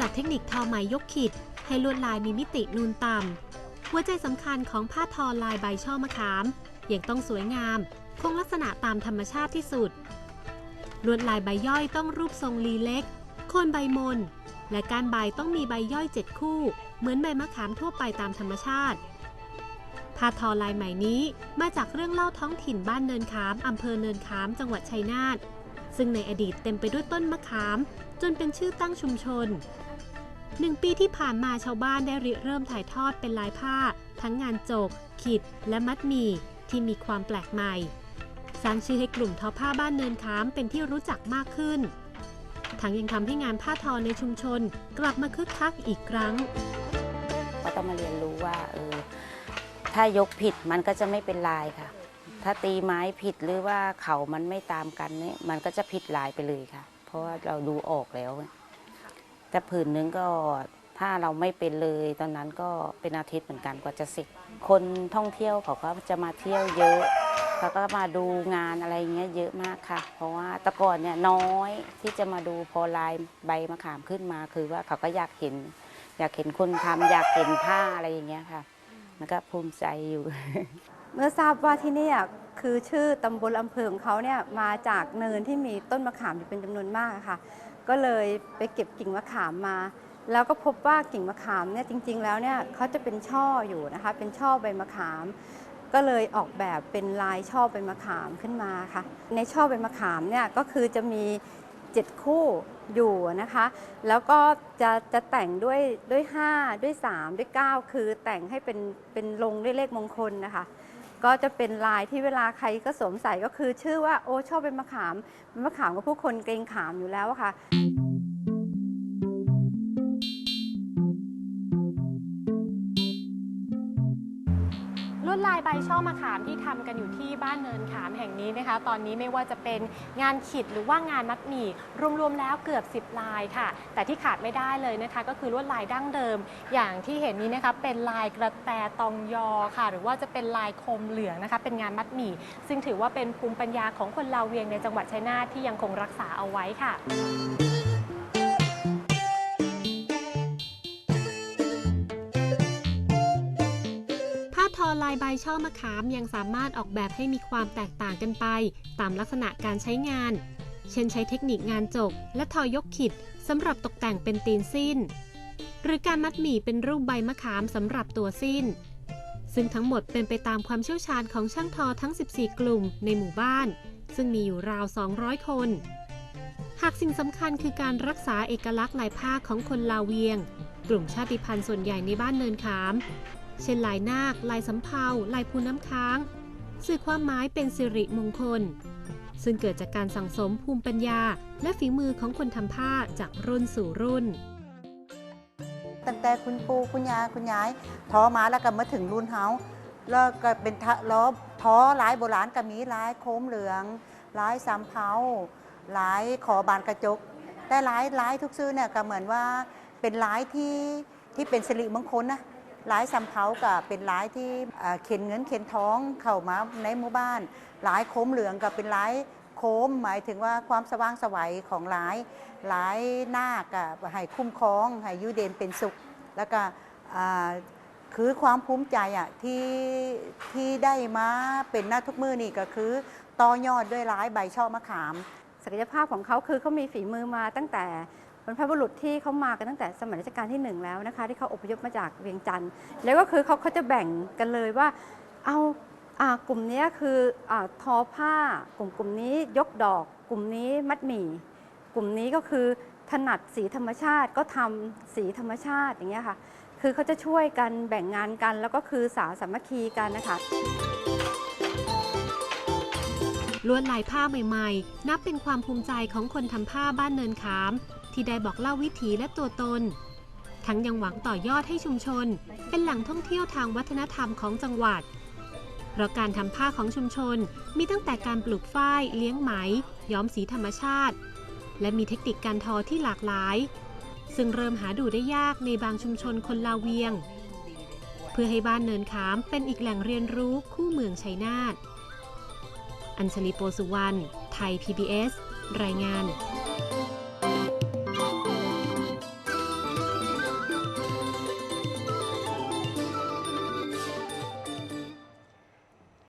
จากเทคนิคทอไหมยกขีด ให้ลวดลายมีมิตินูนต่ำ หัวใจสำคัญของผ้าทอลายใบช่อมะขาม ยังต้องสวยงาม คงลักษณะตามธรรมชาติที่สุด ลวดลายใบย่อยต้องรูปทรงลีเล็ก โคนใบมน และการใบต้องมีใบย่อยเจ็ดคู่ เหมือนใบมะขามทั่วไปตามธรรมชาติ ผ้าทอลายใหม่นี้มาจากเรื่องเล่าท้องถิ่นบ้านเนินขามอำเภอเนินขาม จังหวัดชัยนาทซึ่งในอดีตเต็มไปด้วยต้นมะขาม จนเป็นชื่อตั้งชุมชน หนึ่งปีที่ผ่านมาชาวบ้านได้ริเริ่มถ่ายทอดเป็นลายผ้า ทั้งงานโจกขีดและมัดหมี่ที่มีความแปลกใหม่ สร้างชื่อให้กลุ่มทอผ้าบ้านเนินขามเป็นที่รู้จักมากขึ้น ทั้งยังทำให้งานผ้าทอในชุมชน กลับมาคึกคักอีกครั้ง ก็ต้องมาเรียนรู้ว่าเออถ้ายกผิดมันก็จะไม่เป็นลายค่ะ ถ้าตีไม้ผิดหรือว่าเขามันไม่ตามกันเนี่ยมันก็จะผิดลายไปเลยค่ะ เพราะว่าเราดูออกแล้ว แต่ผืนนึงก็ถ้าเราไม่เป็นเลย ตอนนั้นก็เป็นอาทิตย์เหมือนกันกว่าจะเสร็จคนท่องเที่ยวเขาก็จะมาเที่ยวเยอะเขาก็มาดูงานอะไรเงี้ยเยอะมากค่ะ เพราะว่าแต่ก่อนเนี่ยน้อยที่จะมาดูพอลายใบมะขามขึ้นมาคือว่าเขาก็อยากเห็น อยากเห็นคนทำอยากเห็นผ้าอะไรอย่างเงี้ยค่ะมันก็ภูมิใจอยู่ เมื่อทราบว่าที่นี่คือชื่อตำบลอำเภอของเขาเนี่ยมาจากเนินที่มีต้นมะขามอยู่เป็นจำนวนมากค่ะ ก็เลยไปเก็บกิ่งมะขามมา แล้วก็พบว่ากิ่งมะขามเนี่ยจริง ๆ แล้วเนี่ยเขาจะเป็นช่ออยู่นะคะเป็นช่อใบมะขาม ก็เลยออกแบบเป็นลายช่อใบมะขามขึ้นมาค่ะ ในช่อใบมะขามเนี่ยก็คือจะมี 7 คู่อยู่นะคะ แล้วก็จะจะแต่งด้วยด้วย 5 ด้วย 3 ด้วย 9 คือแต่งให้เป็นเป็นลงด้วยเลขมงคลนะคะ ก็จะเป็นลายที่เวลาใครก็สวมใส่ก็คือชื่อว่าโอ้ชอบเป็นมะขามมะขามก็ผู้คนเกรงขามอยู่แล้วค่ะ ลวดลายใบช่อมะขามที่ทำกันอยู่ที่บ้านเนินขามแห่งนี้นะคะ ตอนนี้ไม่ว่าจะเป็นงานขิดหรือว่างานมัดหมี่รวมๆแล้วเกือบ 10 ลายค่ะ แต่ที่ขาดไม่ได้เลยนะคะ ก็คือลวดลายดั้งเดิม อย่างที่เห็นนี้นะคะเป็นลายกระแตตองยอค่ะ หรือว่าจะเป็นลายคมเหลืองนะคะ เป็นงานมัดหมี่ซึ่งถือว่าเป็นภูมิปัญญาของคนลาวเวียงในจังหวัดชัยนาทที่ยังคงรักษาเอาไว้ค่ะ ทอลายใบช่อมะขามยังสามารถออกแบบให้มีความแตกต่างกันไป ตามลักษณะการใช้งาน เช่นใช้เทคนิคงานจก และทอยกขิดสำหรับตกแต่งเป็นตีนสิ้น หรือการมัดหมี่เป็นรูปใบมะขามสำหรับตัวสิ้น ซึ่งทั้งหมดเป็นไปตามความเชี่ยวชาญของช่างทอทั้ง 14 กลุ่มในหมู่บ้าน ซึ่งมีอยู่ราว 200 คน หากสิ่งสำคัญคือการรักษาเอกลักษณ์ลายผ้าของคนลาวเวียง กลุ่มชาติพันธุ์ส่วนใหญ่ในบ้านเนินขาม เช่นลายนาค ลายสำเภา ลายพูน้ำค้าง สื่อความหมายเป็นสิริมงคล ซึ่งเกิดจากการสั่งสมภูมิปัญญา และฝีมือของคนทำผ้าจากรุ่นสู่รุ่น ตั้งแต่คุณปู่คุณยายคุณยายทอมาแล้วก็มาถึงรุ่นเฮาแล้วก็เป็นทะล้อท้อหลายโบราณก็มีหลายโคมเหลืองหลายสามเผาหลายขอบานกระจก แต่หลายหลายทุกซื้อเนี่ยก็เหมือนว่าเป็นหลายที่ที่เป็นสิริมงคลนะ หลายสำเภาก็เป็นหลายที่เข็นเงินเข็นท้องเข้ามาในหมู่บ้าน หลายโคมเหลืองก็เป็นหลายโคมหมายถึงว่าความสว่างสวัยของหลายหลายนาคอะให้คุ้มครองให้ยูเดนเป็นสุข แล้วก็คือความภูมิใจอะที่ที่ได้มาเป็นหน้าทุกมือนี่ก็คือต่อยอดด้วยร้ายใบช่อมะขาม ศักยภาพของเขาคือเขามีฝีมือมาตั้งแต่ รรพบุรุษที่เขามากันตั้งแต่สมัยรัชกาลที่หนึ่งแล้วนะคะ ที่เขาอพยพมาจากเวียงจันทร์แล้วก็คือเขาเขาจะแบ่งกันเลยว่าเอาอากลุ่มนี้คืออทอผ้า กลุ่มกลุ่มนี้ยกดอก กลุ่มนี้มัดหมี่ กลุ่มนี้ก็คือถนัดสีธรรมชาติก็ทำสีธรรมชาติอย่างเงี้ยค่ะ คือเขาจะช่วยกันแบ่งงานกันแล้วก็คือสาสามัคคีกันนะคะ ลวดลายผ้าใหม่ๆ นับเป็นความภูมิใจของคนทำผ้าบ้านเนินขาม ที่ได้บอกเล่าวิถีและตัวตน ทั้งยังหวังต่อยอดให้ชุมชน เป็นแหล่งท่องเที่ยวทางวัฒนธรรมของจังหวัด เพราะการทำผ้าของชุมชนมีตั้งแต่การปลูกฝ้าย เลี้ยงไหม ย้อมสีธรรมชาติ และมีเทคนิคการทอที่หลากหลาย ซึ่งเริ่มหาดูได้ยากในบางชุมชนคนลาวเวียง เพื่อให้บ้านเนินขามเป็นอีกแหล่งเรียนรู้คู่เมืองชัยนาท อัญชลีโปสุวรรณ ไทย PBS รายงาน